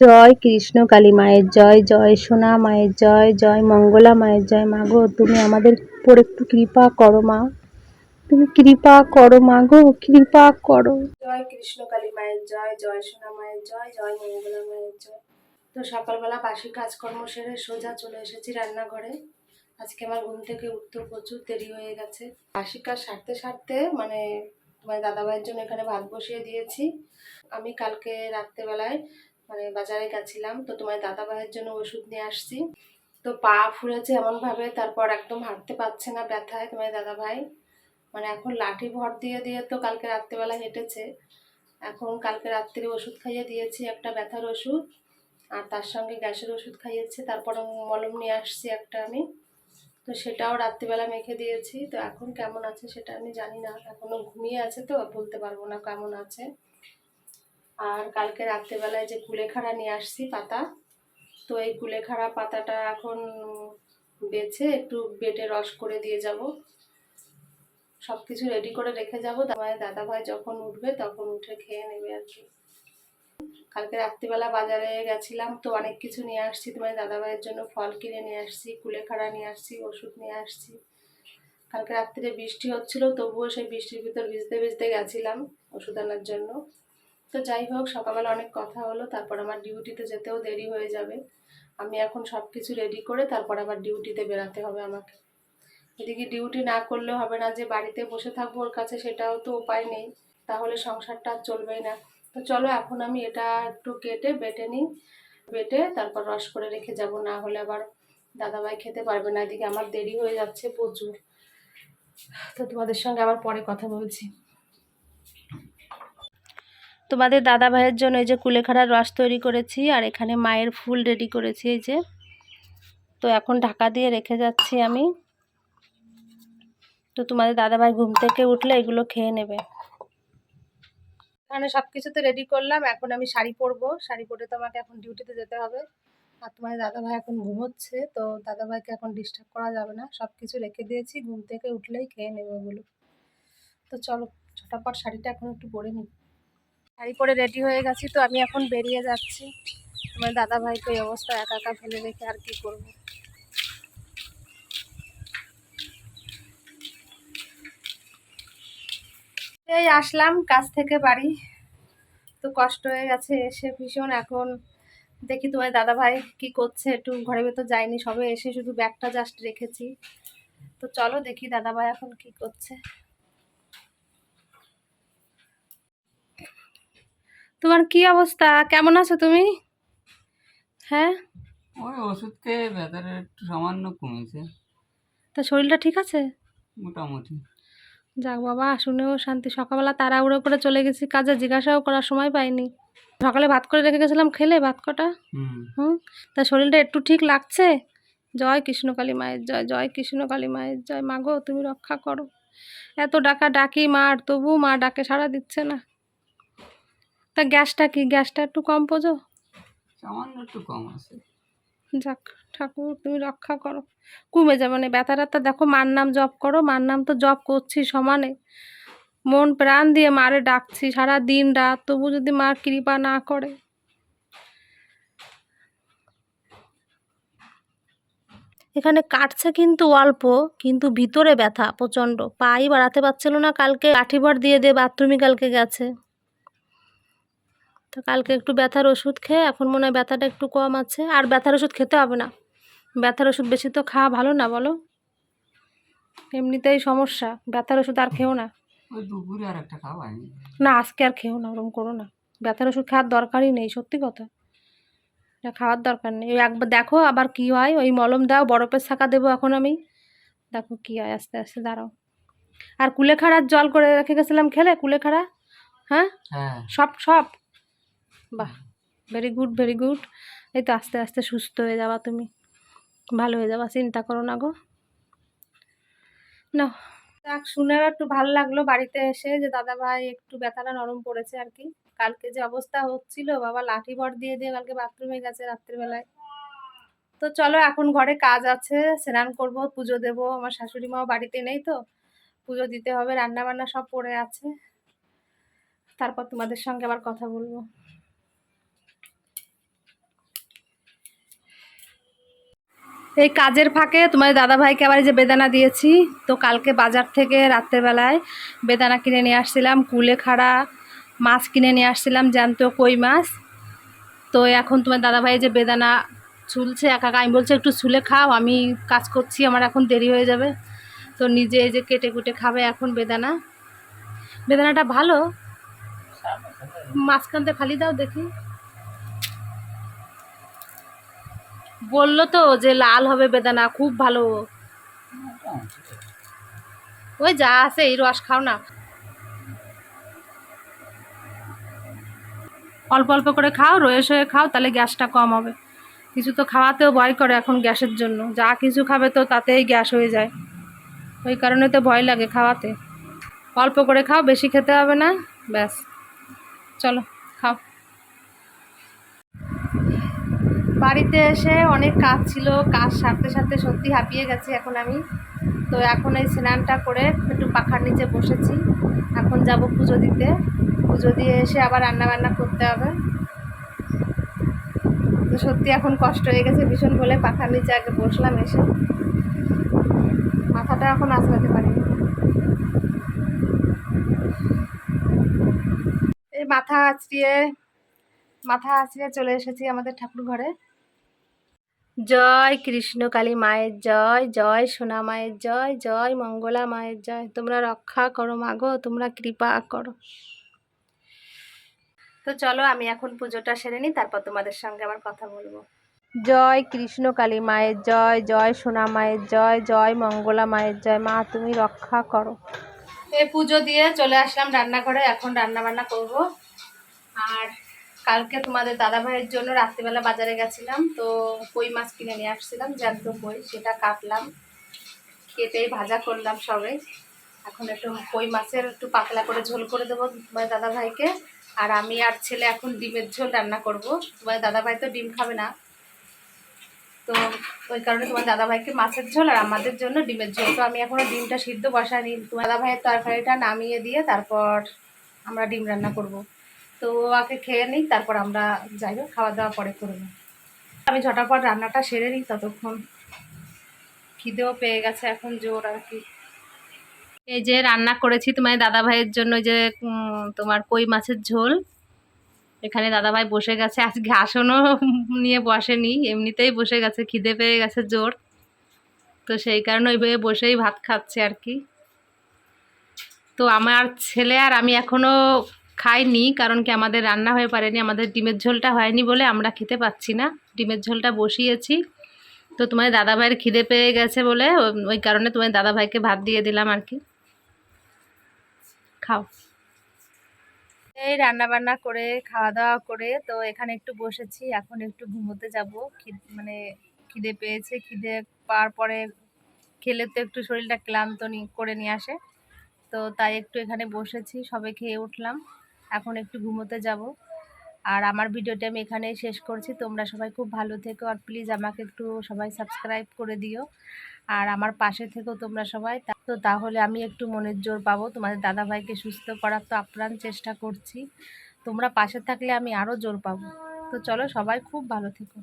জয় কৃষ্ণ কালী মায়ের জয় জয় সোনা মায়ের জয় জয় মঙ্গলা মায়ের জয়। মা গো, তুমি আমাদের উপর একটু কৃপা করো মা। তুমি কৃপা করো মা গো, কৃপা করো। জয় কৃষ্ণ কালী মায়ের জয় জয় সোনা মায়ের জয় জয় মঙ্গলা মায়ের জয়। তো সকালবেলা বাসি কাজকর্ম সেরে সোজা চলে এসেছি রান্নাঘরে। আজকে আমার ঘুম থেকে উঠতে প্রচুর দেরি হয়ে গেছে। বাসি কাজ সারতে সারতে মানে তোমার দাদাভাইয়ের জন্য এখানে ভাত বসিয়ে দিয়েছি। আমি কালকে রাত্রেবেলায় মানে বাজারে গেছিলাম, তো তোমার দাদা ভাইয়ের জন্য ওষুধ নিয়ে আসছি। তো পা ফুলেছে এমনভাবে, তারপর একদম হাঁটতে পারছে না ব্যথায় তোমার দাদা ভাই মানে এখন লাঠি ভর দিয়ে দিয়ে তো কালকে রাত্রেবেলা হেঁটেছে। এখন কালকে রাত্রে ওষুধ খাইয়ে দিয়েছি, একটা ব্যথার ওষুধ, আর তার সঙ্গে গ্যাসের ওষুধ খাইয়েছি, তারপর মলম নিয়ে আসছি একটা আমি। তো সেটাও রাত্রিবেলা মেখে দিয়েছি, তো এখন কেমন আছে সেটা আমি জানি না। এখনও ঘুমিয়ে আছে তো, বলতে পারব না কেমন আছে। আর কালকে রাত্রেবেলায় যে কুলেখাড়া নিয়ে আসছি পাতা, তো এই কুলেখাড়া পাতাটা এখন বেছে একটু বেটে রস করে দিয়ে যাব। সব কিছু রেডি করে রেখে যাব। দাদা ভাই যখন উঠবে তখন উঠে খেয়ে নেবে আর কি। কালকে রাত্রিবেলা বাজারে গেছিলাম তো অনেক কিছু নিয়ে আসছি। তোমার দাদা ভাইয়ের জন্য ফল কিনে নিয়ে আসছি, কুলেখাড়া নিয়ে আসছি, ওষুধ নিয়ে আসছি। কালকে রাত্রিরে বৃষ্টি হচ্ছিল, তবুও সেই বৃষ্টির ভিতর ভিজতে ভিজতে গেছিলাম ওষুধ আনার জন্য। তো যাই হোক, সকালবেলা অনেক কথা হলো, তারপর আমার ডিউটিতে যেতেও দেরি হয়ে যাবে। আমি এখন সব কিছু রেডি করে তারপর আবার ডিউটিতে বেরাতে হবে আমাকে। এদিকে ডিউটি না করলেও হবে না যে বাড়িতে বসে থাকব ওর কাছে সেটাও তো উপায় নেই, তাহলে সংসারটা আর চলবেই না। তো চলো এখন আমি এটা একটু কেটে, বেটে নিই, বেটে তারপর রস করে রেখে যাব, না হলে আবার দাদাভাই খেতে পারবে না। এদিকে আমার দেরি হয়ে যাচ্ছে প্রচুর। তো তোমাদের সঙ্গে আবার পরে কথা বলছি। তোমাদের দাদা ভাইয়ের জন্য এই যে কুলেখাড়ার রস তৈরি করেছি, আর এখানে মায়ের ফুল রেডি করেছি এই যে। তো এখন ঢাকা দিয়ে রেখে যাচ্ছি আমি। তো তোমাদের দাদা ভাই ঘুম থেকে উঠলে এগুলো খেয়ে নেবে। এখানে সব কিছুতে রেডি করলাম, এখন আমি শাড়ি পরবো। শাড়ি পরে তো আমাকে এখন ডিউটিতে যেতে হবে। আর তোমার দাদা ভাই এখন ঘুমোচ্ছে, তো দাদা ভাইকে এখন ডিস্টার্ব করা যাবে না। সব কিছু রেখে দিয়েছি, ঘুম থেকে উঠলেই খেয়ে নেবে ওগুলো। তো চলো ছটাপট শাড়িটা এখন একটু পরে নিই। শাড়ি পরে রেডি হয়ে গেছি, তো আমি এখন বেরিয়ে যাচ্ছি। আমার দাদা ভাইকে এই অবস্থা, একা একা ফেলে রেখে আর কি করব? এই আসলাম কাজ থেকে বাড়ি। তো কষ্ট হয়ে গেছে, এসে ভীষণ এখন দেখি তোমার দাদা ভাই কি করছে, একটু ঘরের ভেতর যায়নি, সবে এসে শুধু ব্যাগটা জাস্ট রেখেছি। তো চলো দেখি দাদা ভাই এখন কি করছে। তোমার কি অবস্থা? কেমন আছো তুমি? হ্যাঁ? ওই ওষুধ খেয়ে ব্যথাটা একটু সামান্য কমেছে। তা শরীরটা ঠিক আছে? মোটামুটি। যাক বাবা শুনেও শান্তি। সকালবেলা তাড়াহুড়ো করে চলে গেছি কাজে জিজ্ঞাসাও করার সময় পাইনি। সকালে ভাত করে রেখে গেছিলাম খেলে ভাত কটা? হুম। হুম? তা শরীরটা একটু ঠিক লাগছে? জয় কৃষ্ণকালী মায়ের জয় জয় কৃষ্ণকালী মায়ের জয়। মাগো তুমি রক্ষা করো। এত ডাকা ডাকি মার তবু মা ডাকে সাড়া দিচ্ছে না। তা গ্যাসটা কি? গ্যাসটা একটু কম পোজো সামান্য একটু কম আছে। যাক ঠাকুর তুমি রক্ষা করো। কমে যাবে মানে ব্যথা ট্যাথা দেখো মার নাম জপ করো মার নাম তো জপ করছি সমানে। মন প্রাণ দিয়ে মারে ডাকছি সারা দিন রাত তবু যদি মা কৃপা না করে। এখানে কাটছে কিন্তু অল্প কিন্তু ভিতরে ব্যথা প্রচণ্ড। পাই বাড়াতে পারছিল না কালকে লাঠিভর দিয়ে দিয়ে বাথরুমে কালকে গেছে। তো কালকে একটু ব্যথার ওষুধ খেয়ে এখন মনে হয় ব্যথাটা একটু কম আছে। আর ব্যথার ওষুধ খেতে হবে না। ব্যথার ওষুধ বেশি তো খাওয়া ভালো না বলো? এমনিতেই সমস্যা। ব্যথার ওষুধ আর খেও না। না আজকে আর খেও না ওরকম করো না। ব্যথার ওষুধ খাওয়ার দরকারই নেই সত্যি কথা। এটা খাওয়ার দরকার নেই। ওই একবার দেখো আবার কি হয়। ওই মলম দাও বরফের শাখা দেবো এখন আমি। দেখো কি হয় আস্তে আস্তে দাঁড়াও। আর কুলেখাড়ার জল করে রেখে গেছিলাম খেলে? কুলেখাড়া? হ্যাঁ? হ্যাঁ। সব সব। বাহ ভেরি গুড ভেরি গুড এই তো আস্তে আস্তে সুস্থ হয়ে যাবা তুমি। ভালো হয়ে যাবা, চিন্তা করো না গো। না যাক শুনেও একটু ভালো লাগল বাড়িতে এসে যে দাদা ভাই একটু ব্যথাটা নরম পড়েছে আর কি। কালকে যে অবস্থা হচ্ছিল, বাবা লাঠি ভর দিয়ে দিয়ে কালকে বাথরুমে গেছে রাত্রিবেলায়। তো চলো, এখন ঘরে কাজ আছে, স্নান করব, পুজো দেব। আমার শাশুড়ি মাও বাড়িতে নেই তো, পুজো দিতে হবে রান্না বান্না সব পড়ে আছে। তারপর তোমাদের সঙ্গে আবার কথা বলব। এই কাজের ফাঁকে তোমার দাদাভাইকে আবার এই যে বেদানা দিয়েছি, তো কালকে বাজার থেকে রাত্রেবেলায় বেদানা কিনে নিয়ে আসছিলাম, কুলে খাড়া মাছ কিনে নিয়ে আসছিলাম, জ্যান্ত কই মাছ। তো এখন তোমার দাদাভাই যে বেদানা ছুলছে, একা আমি বলছে, একটু ছুলে খাও, আমি কাজ করছি, আমার এখন দেরি হয়ে যাবে। তো নিজে যে কেটে কুটে খাবে এখন বেদানা। বেদানাটা ভালো? মাঝখানতে ফালি দাও দেখি। বলল তো যে লাল হবে বেদানা, খুব ভালো। ওই যা আছে, এই রস খাও না। অল্প অল্প করে খাও রয়ে সয়ে খাও, তাহলে গ্যাসটা কম হবে। কিছু তো খাওয়াতেও ভয় করে এখন গ্যাসের জন্য। যা কিছু খাবে তো তাতেই গ্যাস হয়ে যায়। ওই কারণে তো ভয় লাগে খাওয়াতে। অল্প করে খাও, বেশি খেতে হবে না, ব্যাস। চলো খাও বাড়িতে এসে অনেক কাজ ছিল, কাজ সারতে সারতে সত্যি হাঁপিয়ে গেছি এখন আমি। তো এখন এই স্নানটা করে একটু পাখার নিচে বসেছি। এখন যাব পুজো দিতে। পুজো দিয়ে এসে আবার রান্না বান্না করতে হবে। তো সত্যি এখন কষ্ট হয়ে গেছে ভীষণ বলে পাখার নিচে আগে বসলাম এসে। মাথাটা এখন পারি এই মাথা আছড়িয়ে, মাথা আঁচড়িয়ে চলে এসেছি আমাদের ঠাকুর ঘরে জয় কৃষ্ণ কালী মায়ের জয় জয় সোনা মায়ের জয় জয় মঙ্গলা মায়ের জয়। তোমরা রক্ষা করো মাগো তোমরা কৃপা করো। তো চলো, আমি এখন পুজোটা সেরে নিই, তারপর তোমাদের সঙ্গে আবার কথা বলব। জয় কৃষ্ণ কালী মায়ের জয় জয় সোনা মায়ের জয় জয় মঙ্গলা মায়ের জয়। মা, তুমি রক্ষা করো। এই পুজো দিয়ে চলে আসলাম রান্নাঘরে, এখন রান্না বান্না করব। আর কালকে তোমাদের দাদা ভাইয়ের জন্য রাত্রিবেলা বাজারে গেছিলাম, তো কই মাছ কিনে নিয়ে আসছিলাম জ্যান্ত কই, সেটা কাটলাম, কেটেই ভাজা করলাম সবে। এখন একটু কই মাছের একটু পাতলা করে ঝোল করে দেবো তোমার দাদা ভাইকে আর আমি আর ছেলে এখন ডিমের ঝোল রান্না করব। তোমার দাদা ভাই তো ডিম খাবে না। তো ওই কারণে তোমার দাদা ভাইকে মাছের ঝোল আর আমাদের জন্য ডিমের ঝোল। তো আমি এখনও ডিমটা সিদ্ধ বসাইনি। তোমার দাদা ভাইয়ের তরকারিটা নামিয়ে দিয়ে তারপর আমরা ডিম রান্না করব। তো আগে খেয়ে নিই, তারপর আমরা যাই খাওয়া দাওয়া পরে করব আমি ঝটাপট রান্নাটা সেরে নিই, ততক্ষণ খিদেও পেয়ে গেছে এখন জোর আর কি। এই যে রান্না করেছি তোমার দাদা ভাইয়ের জন্য যে তোমার কই মাছের ঝোল, এখানে দাদাভাই বসে গেছে। আজকে আসনও নিয়ে বসেনি, এমনিতেই বসে গেছে, খিদে পেয়ে গেছে জোর। তো সেই কারণে ওইভাবে বসেই ভাত খাচ্ছে আর কি। তো আমার ছেলে আর আমি এখনও খাইনি, কারণ কি আমাদের রান্না হয়ে পারেনি, আমাদের ডিমের ঝোলটা হয়নি বলে আমরা খেতে পাচ্ছি না। ডিমের ঝোলটা বসিয়েছি। তো তোমার দাদাভাইয়ের খিদে পেয়ে গেছে বলে, ওই কারণে তোমার দাদাভাইকে ভাত দিয়ে দিলাম আর কি। খাও। এই রান্না বান্না করে খাওয়া দাওয়া করে, তো এখানে একটু বসেছি, এখন একটু ঘুমোতে যাব। মানে খিদে পেয়েছে, খিদে পাওয়ার পরে খেলে তো একটু শরীরটা ক্লান্ত করে নিয়ে আসে। তো তাই একটু এখানে বসেছি, সবে খেয়ে উঠলাম। এখন একটু ঘুমোতে যাব। আর আমার ভিডিওটা আমি এখানেই শেষ করছি। তোমরা সবাই খুব ভালো থেকো আর প্লিজ আমাকে একটু সবাই সাবস্ক্রাইব করে দিও। আর আমার পাশে থেকো তোমরা সবাই। তো তাহলে আমি একটু মনের জোর পাবো। তোমাদের দাদাভাইকে সুস্থ করার তো আপ্রাণ চেষ্টা করছি। তোমরা পাশে থাকলে আমি আরও জোর পাবো। তো চলো সবাই খুব ভালো থেকো।